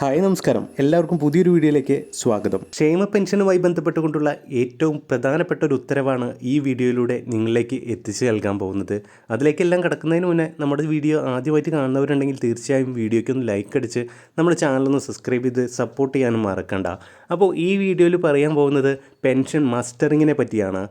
Hi നമസ്കാരം. എല്ലാവർക്കും പുതിയൊരു വീഡിയോയിലേക്ക് സ്വാഗതം. ക്ഷേമ പെൻഷനുമായി ബന്ധപ്പെട്ടുകൊണ്ടുള്ള ഏറ്റവും പ്രധാനപ്പെട്ട ഒരു ഉത്തരവാണ് ഈ വീഡിയോയിലൂടെ നിങ്ങളിലേക്ക് എത്തിച്ചു നൽകാൻ പോകുന്നത്. അതിലേക്കെല്ലാം കിടക്കുന്നതിന് മുന്നേ നമ്മുടെ വീഡിയോ ആദ്യമായിട്ട് കാണുന്നവരുണ്ടെങ്കിൽ തീർച്ചയായും വീഡിയോയ്ക്ക് ഒന്ന് ലൈക്ക് അടിച്ച് നമ്മുടെ ചാനലൊന്ന് സബ്സ്ക്രൈബ് ചെയ്ത് സപ്പോർട്ട് ചെയ്യാനും മറക്കണ്ട. അപ്പോൾ ഈ വീഡിയോയിൽ പറയാൻ പോകുന്നത് പെൻഷൻ മസ്റ്ററിങ്ങിനെ പറ്റിയാണ്.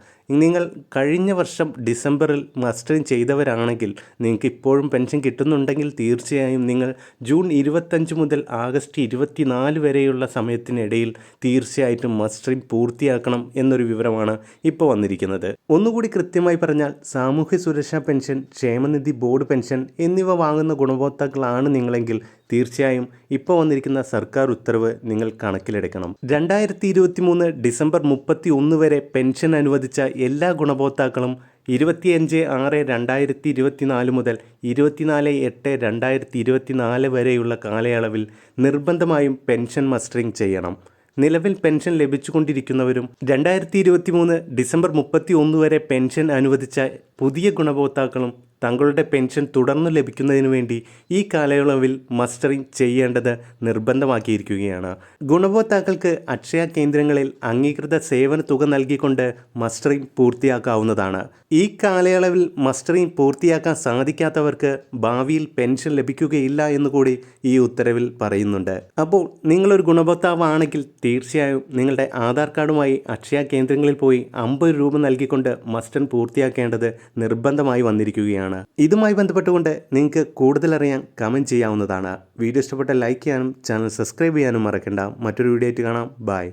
നിങ്ങൾ കഴിഞ്ഞ വർഷം ഡിസംബറിൽ മസ്റ്ററിങ് ചെയ്തവരാണെങ്കിൽ നിങ്ങൾക്ക് ഇപ്പോഴും പെൻഷൻ കിട്ടുന്നുണ്ടെങ്കിൽ തീർച്ചയായും നിങ്ങൾ ജൂൺ ഇരുപത്തഞ്ച് മുതൽ ആഗസ്റ്റ് ഇരുപത്തിനാല് വരെയുള്ള സമയത്തിനിടയിൽ തീർച്ചയായിട്ടും മസ്റ്ററിങ് പൂർത്തിയാക്കണം എന്നൊരു വിവരമാണ് ഇപ്പോൾ വന്നിരിക്കുന്നത്. ഒന്നുകൂടി കൃത്യമായി പറഞ്ഞാൽ സാമൂഹ്യ സുരക്ഷാ പെൻഷൻ ക്ഷേമനിധി ബോർഡ് പെൻഷൻ എന്നിവ വാങ്ങുന്ന ഗുണഭോക്താക്കളാണ് നിങ്ങളെങ്കിൽ തീർച്ചയായും ഇപ്പോൾ വന്നിരിക്കുന്ന സർക്കാർ ഉത്തരവ് നിങ്ങൾ കണക്കിലെടുക്കണം. രണ്ടായിരത്തി ഇരുപത്തി മൂന്ന് ഡിസംബർ മുപ്പത്തി ഒന്ന് വരെ പെൻഷൻ അനുവദിച്ച എല്ലാ ഗുണഭോക്താക്കളും ഇരുപത്തിയഞ്ച് ആറ് രണ്ടായിരത്തി ഇരുപത്തിനാല് മുതൽ ഇരുപത്തിനാല് എട്ട് രണ്ടായിരത്തി ഇരുപത്തിനാല് വരെയുള്ള കാലയളവിൽ നിർബന്ധമായും പെൻഷൻ മസ്റ്ററിംഗ് ചെയ്യണം. നിലവിൽ പെൻഷൻ ലഭിച്ചുകൊണ്ടിരിക്കുന്നവരും രണ്ടായിരത്തി ഇരുപത്തി മൂന്ന് ഡിസംബർ മുപ്പത്തി ഒന്ന് വരെ പെൻഷൻ അനുവദിച്ച പുതിയ ഗുണഭോക്താക്കളും തങ്ങളുടെ പെൻഷൻ തുടർന്ന് ലഭിക്കുന്നതിന് വേണ്ടി ഈ കാലയളവിൽ മസ്റ്ററിംഗ് ചെയ്യേണ്ടത് നിർബന്ധമാക്കിയിരിക്കുകയാണ്. ഗുണഭോക്താക്കൾക്ക് അക്ഷയ കേന്ദ്രങ്ങളിൽ അംഗീകൃത സേവന തുക നൽകിക്കൊണ്ട് മസ്റ്ററിംഗ് പൂർത്തിയാക്കാവുന്നതാണ്. ഈ കാലയളവിൽ മസ്റ്ററിംഗ് പൂർത്തിയാക്കാൻ സാധിക്കാത്തവർക്ക് ഭാവിയിൽ പെൻഷൻ ലഭിക്കുകയില്ല എന്നുകൂടി ഈ ഉത്തരവിൽ പറയുന്നുണ്ട്. അപ്പോൾ നിങ്ങളൊരു ഗുണഭോക്താവാണെങ്കിൽ തീർച്ചയായും നിങ്ങളുടെ ആധാർ കാർഡുമായി അക്ഷയ കേന്ദ്രങ്ങളിൽ പോയി അമ്പത് രൂപ നൽകിക്കൊണ്ട് മസ്റ്റൺ പൂർത്തിയാക്കേണ്ടത് നിർബന്ധമായി വന്നിരിക്കുകയാണ്. ഇതുമായി ബന്ധപ്പെട്ടുകൊണ്ട് നിങ്ങൾക്ക് കൂടുതൽ അറിയാൻ കമന്റ് ചെയ്യാവുന്നതാണ്. വീഡിയോ ഇഷ്ടപ്പെട്ട ലൈക്ക് ചെയ്യാനും ചാനൽ സബ്സ്ക്രൈബ് ചെയ്യാനും മറക്കണ്ട. മറ്റൊരു വീഡിയോ ആയിട്ട് കാണാം. ബൈ